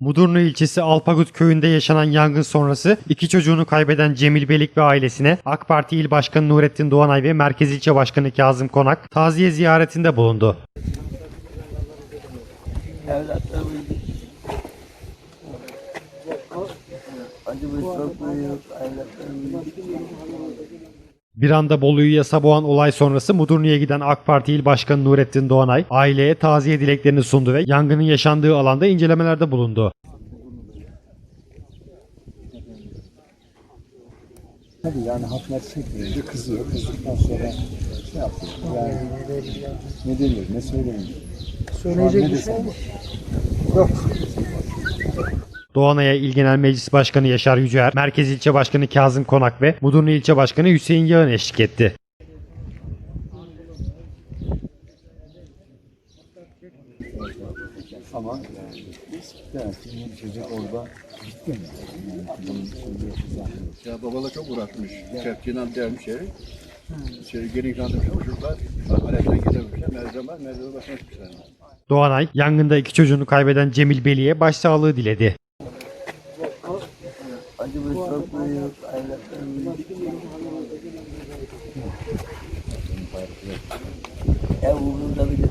Mudurnu ilçesi Alpagut köyünde yaşanan yangın sonrası iki çocuğunu kaybeden Cemil Belik ve ailesine AK Parti İl Başkanı Nurettin Doğanay ve Merkez İlçe Başkanı Kazım Konak taziye ziyaretinde bulundu. Evlatlarımız Bir anda Bolu'yu yasa boğan olay sonrası Mudurnu'ya giden AK Parti İl Başkanı Nurettin Doğanay aileye taziye dileklerini sundu ve yangının yaşandığı alanda incelemelerde bulundu. Tabii yani haklar çekmeyince kızıyor. Kızdıktan sonra şey yapıyor. Yani ne denir, ne söylenir? Söyleyecek bir şey Yok. Doğanay'a İl Genel Meclis Başkanı Yaşar Yüceer, Merkez İlçe Başkanı Kazım Konak ve Mudurnu İlçe Başkanı Hüseyin Yağın eşlik etti. Ama yani bu çocuk orada zahmet. Ya babala çok uğraşmış. Kepçeyle dermiş yeri. İçeri geri kaldırmış ama şurada aletten gidemişler. Merdiven var. Merdiven başına çıkmışlar. Doğanay, yangında iki çocuğunu kaybeden Cemil Belik'e başsağlığı diledi. واجب الشكر على يا ولد